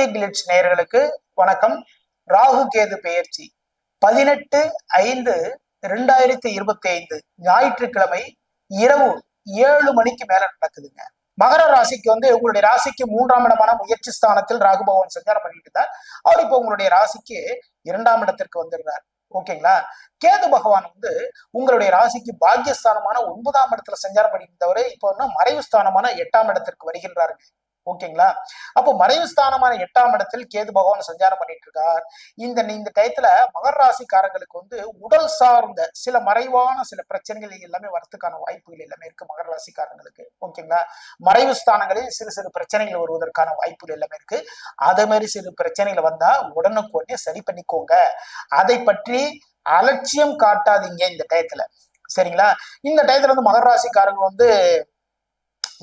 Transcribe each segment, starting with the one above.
Karthik glitz நேயர்களுக்கு வணக்கம். ராகு கேது பெயர்ச்சி. பதினெட்டு ஐந்து ரெண்டாயிரத்தி இருபத்தி ஐந்து ஞாயிற்றுக்கிழமை இரவு ஏழு மணிக்கு மேல நடக்குதுங்க. மகர ராசிக்கு வந்து உங்களுடைய ராசிக்கு மூன்றாம் இடமான முயற்சி ஸ்தானத்தில் ராகு பகவான் சஞ்சாரம் பண்ணிட்டு இருந்தார். அவர் இப்போ உங்களுடைய ராசிக்கு இரண்டாம் இடத்திற்கு வந்துடுறார். ஓகேங்களா? கேது பகவான் வந்து உங்களுடைய ராசிக்கு பாக்கியஸ்தானமான ஒன்பதாம் இடத்துல சஞ்சாரம் பண்ணியிருந்தவர் இப்போ இன்னும் மறைவு ஸ்தானமான எட்டாம் இடத்திற்கு வருகின்றாருங்க. ஓகேங்களா? அப்போ மறைவு ஸ்தானமான எட்டாம் இடத்தில் கேது பகவான் சஞ்சாரம் பண்ணிட்டு இருக்கார். இந்த இந்த டயத்துல மகர ராசிக்காரங்களுக்கு வந்து உடல் சார்ந்த சில மறைவான சில பிரச்சனைகள் எல்லாமே வரத்துக்கான வாய்ப்புகள் எல்லாமே இருக்கு மகர ராசிக்காரங்களுக்கு. ஓகேங்களா? மறைவு ஸ்தானங்களில் சிறு சிறு பிரச்சனைகள் வருவதற்கான வாய்ப்புகள் எல்லாமே இருக்கு. அதே மாதிரி சிறு பிரச்சனைகள் வந்தா உடனுக்கு உடனே சரி பண்ணிக்கோங்க. அதை பற்றி அலட்சியம் காட்டாதீங்க இந்த டயத்துல. சரிங்களா? இந்த டயத்துல வந்து மகர ராசிக்காரங்க வந்து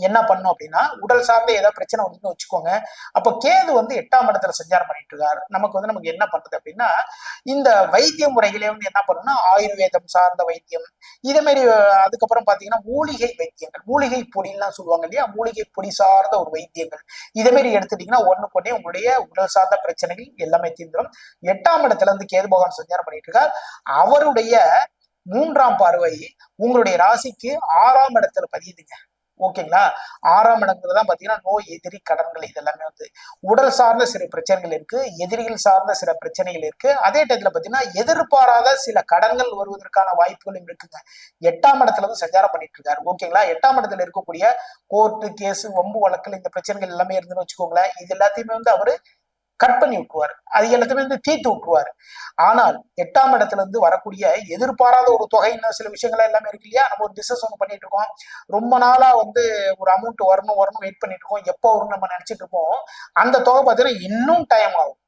என்ன பண்ணும் அப்படின்னா உடல் சார்ந்த ஏதாவது பிரச்சனை வந்துன்னு வச்சுக்கோங்க. அப்போ கேது வந்து எட்டாம் இடத்துல சஞ்சாரம் பண்ணிட்டு இருக்காரு. நமக்கு வந்து நமக்கு என்ன பண்றது அப்படின்னா இந்த வைத்திய முறைகளே வந்து என்ன பண்ணணும்னா ஆயுர்வேதம் சார்ந்த வைத்தியம். இதே மாதிரி அதுக்கப்புறம் பாத்தீங்கன்னா மூலிகை வைத்தியங்கள். மூலிகை பொடிலாம் சொல்லுவாங்க இல்லையா? மூலிகை பொடி சார்ந்த ஒரு வைத்தியங்கள். இதே மாதிரி எடுத்துட்டீங்கன்னா ஒண்ணு கொண்டே உங்களுடைய உடல் சார்ந்த பிரச்சனைகள் எல்லாமே தீர்ந்துடும் எட்டாம் இடத்துல இருந்து கேது பகவான் சஞ்சாரம் பண்ணிட்டு இருக்கார். அவருடைய மூன்றாம் பார்வை உங்களுடைய ராசிக்கு ஆறாம் இடத்துல பதியுதுங்க. ஓகேங்களா? ஆறாம் இடத்துல தான் பாத்தீங்கன்னா நோய் எதிரி கடன்கள் இதெல்லாமே வந்து உடல் சார்ந்த சில பிரச்சனைகள் இருக்கு எதிரிகள் சார்ந்த சில பிரச்சனைகள் இருக்கு. அதே டயத்துல பாத்தீங்கன்னா எதிர்பாராத சில கடன்கள் வருவதற்கான வாய்ப்புகளும் இருக்குங்க. எட்டாம் இடத்துல வந்து சஞ்சாரம் பண்ணிட்டு இருக்காரு. ஓகேங்களா? எட்டாம் இடத்துல இருக்கக்கூடிய கோர்ட்டு கேஸ் வம்பு வழக்குகள் இந்த பிரச்சனைகள் எல்லாமே இருந்துன்னு வச்சுக்கோங்களேன். இது எல்லாத்தையுமே வந்து அவரு கட் பண்ணி விட்டுருவார். அது எல்லாத்தையுமே வந்து தீர்த்து விட்டுருவாரு. ஆனால் எட்டாம் இடத்துல இருந்து வரக்கூடிய எதிர்பாராத ஒரு தொகை இன்னும் சில விஷயங்கள் எல்லாமே இருக்கு இல்லையா? நம்ம ஒரு பிசினஸ் ஒன்று பண்ணிட்டு இருக்கோம். ரொம்ப நாளா வந்து ஒரு அமௌண்ட் வரணும் வரணும் வெயிட் பண்ணிட்டு இருக்கோம். எப்போ வரும் நம்ம நினைச்சிட்டு இருப்போம். அந்த தொகை பார்த்தீங்கன்னா இன்னும் டைம் ஆகும்.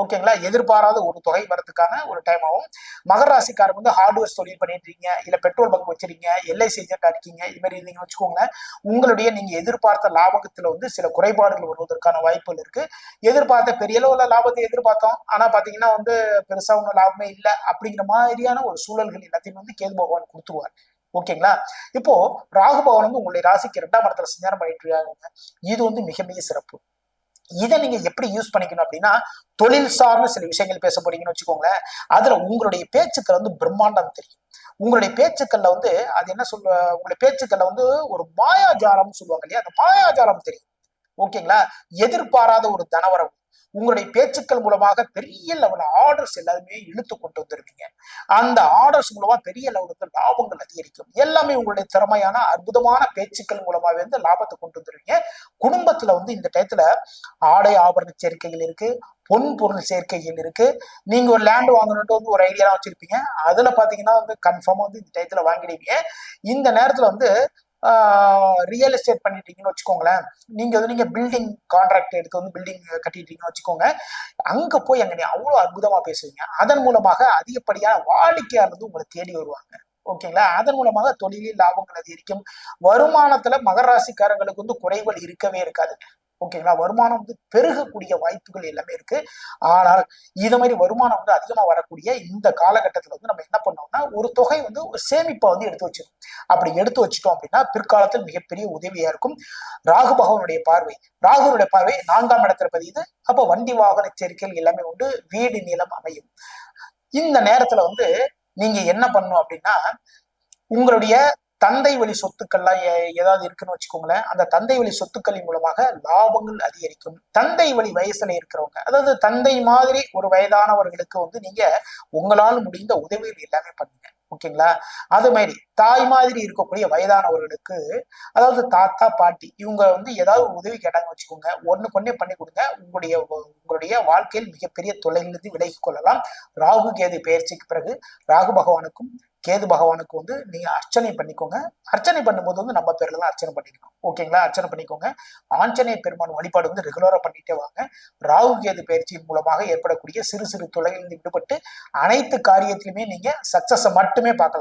ஓகேங்களா எதிர்பாராத ஒரு தொகை வரதுக்கான ஒரு டைம் ஆகும். மகர ராசிக்காரங்க வந்து ஹார்ட்வேர் தொழில் பண்ணிட்டு இருக்கீங்க இல்ல பெட்ரோல் பங்க் வச்சிருக்கீங்க. எல்ஐசி ஏஜென்டா இருக்கீங்க. இது மாதிரி இருந்தீங்கன்னு வச்சுக்கோங்க உங்களுடைய நீங்க எதிர்பார்த்த லாபகத்துல வந்து சில குறைபாடுகள் வருவதற்கான வாய்ப்புகள் இருக்கு. எதிர்பார்த்த பெரிய அளவுல லாபத்தை எதிர்பார்த்தோம். ஆனா பாத்தீங்கன்னா வந்து பெருசா ஒன்றும் லாபமே இல்லை அப்படிங்கிற மாதிரியான ஒரு சூழல்கள் எல்லாத்தையும் வந்து கேது பகவான் கொடுத்துருவார். ஓகேங்களா இப்போ ராகு பவன் வந்து உங்களுடைய ராசிக்கு இரண்டாம் இடத்துல சஞ்சாரம் பண்ணிட்டு இருக்காங்க இது வந்து மிக மிக சிறப்பு. இதை நீங்க எப்படி யூஸ் பண்ணிக்கணும் அப்படின்னா தொழில் சார்ந்த சில விஷயங்கள் பேச போறீங்கன்னு வச்சுக்கோங்களேன். அதுல உங்களுடைய பேச்சுக்கள் வந்து பிரம்மாண்டம் தெரியும். உங்களுடைய பேச்சுக்கள்ல வந்து அது என்ன சொல்ல உங்களுடைய பேச்சுக்கள்ல வந்து ஒரு மாயாஜாலம் சொல்லுவாங்க இல்லையா? அந்த மாயாஜாலம் தெரியும். ஓகேங்களா? எதிர்பாராத ஒரு தனவரம் உங்களுடைய பேச்சுக்கள் மூலமாக பெரிய லெவல் ஆர்டர்ஸ் எல்லாருமே இழுத்து கொண்டு வந்திருக்கீங்க. அந்த ஆர்டர்ஸ் மூலமா பெரிய லெவலுக்கு லாபங்கள் அதிகரிக்கும். எல்லாமே உங்களுடைய திறமையான அற்புதமான பேச்சுக்கள் மூலமாவே வந்து லாபத்தை கொண்டு வந்துருவீங்க குடும்பத்துல வந்து இந்த டயத்துல ஆடை ஆபரண சேர்க்கைகள் இருக்கு பொன் பொருள் சேர்க்கைகள் இருக்கு. நீங்க ஒரு லேண்ட் வாங்கணும்ட்டு வந்து ஒரு ஐடியா வச்சிருப்பீங்க. அதுல பாத்தீங்கன்னா வந்து கன்ஃபார்மா வந்து இந்த டயத்துல வாங்கிடுவீங்க. இந்த நேரத்துல வந்து ரியல் எஸ்டேட் பண்ணிட்டீங்கன்னு வச்சுக்கோங்களேன். நீங்க வந்து நீங்க பில்டிங் கான்ட்ராக்ட் எடுத்து வந்து பில்டிங் கட்டிட்டீங்கன்னு வச்சுக்கோங்க. அங்க போய் அங்க நீ அவ்வளவு அற்புதமா பேசுவீங்க. அதன் மூலமாக அதிகப்படியான வாடிக்கையாளர் வந்து உங்களை தேடி வருவாங்க. ஓகேங்களா? அதன் மூலமாக தொழிலில் லாபங்கள் அதிகரிக்கும். வருமானத்துல மகராசிக்காரங்களுக்கு வந்து குறைகள் இருக்கவே இருக்காது. ஓகேங்களா? வருமானம் வந்து பெருகக்கூடிய வாய்ப்புகள் எல்லாமே இருக்கு. ஆனால் இது மாதிரி வருமானம் வந்து அதிகமா வரக்கூடிய இந்த காலகட்டத்துல வந்து நம்ம என்ன பண்ணோம்னா ஒரு தொகை வந்து ஒரு சேமிப்பை வந்து எடுத்து வச்சிடும் அப்படி எடுத்து வச்சிட்டோம் அப்படின்னா பிற்காலத்தில் மிகப்பெரிய உதவியா இருக்கும். ராகு பகவனுடைய பார்வை. ராகுனுடைய பார்வை நான்காம் இடத்துல பதியுது. அப்ப வண்டி வாகன சேர்க்கைகள் எல்லாமே உண்டு. வீடு நிலம் அமையும். இந்த நேரத்துல வந்து நீங்க என்ன பண்ணும் அப்படின்னா உங்களுடைய தந்தை வழி சொத்துக்கள்லாம் ஏதாவது இருக்குன்னு வச்சுக்கோங்களேன். அந்த தந்தை வழி சொத்துக்களின் மூலமாக லாபங்கள் அதிகரிக்கும். தந்தை வழி வயசுல இருக்கிறவங்க அதாவது தந்தை மாதிரி ஒரு வயதானவர்களுக்கு வந்து நீங்க உங்களால் முடிந்த உதவிகள் எல்லாமே பண்ணுங்க. ஓகேங்களா? அது மாதிரி தாய் மாதிரி இருக்கக்கூடிய வயதானவர்களுக்கு அதாவது தாத்தா பாட்டி இவங்க வந்து ஏதாவது உதவி கேட்டாங்கன்னு வச்சுக்கோங்க. ஒண்ணு கொண்டே பண்ணி கொடுங்க. உங்களுடைய உங்களுடைய வாழ்க்கையில் மிகப்பெரிய தொலைலிருந்து விலகி கொள்ளலாம். ராகு கேது பயிற்சிக்கு பிறகு ராகு பகவானுக்கும் கேது பகவானுக்கு வந்து நீங்க அர்ச்சனை பண்ணிக்கோங்க. அர்ச்சனை பண்ணும்போது வந்து நம்ம பேர்ல தான் அர்ச்சனை பண்ணிக்கணும். ஓகேங்களா அர்ச்சனை பண்ணிக்கோங்க. ஆஞ்சநேய பெருமான் வழிபாடு வந்து ரெகுலரா பண்ணிட்டே வாங்க. ராகு கேது பயிற்சியின் மூலமாக ஏற்படக்கூடிய சிறு சிறு தொலைகளில் விடுபட்டு அனைத்து காரியத்திலுமே நீங்க சக்சஸை மட்டுமே பார்க்கலாம்.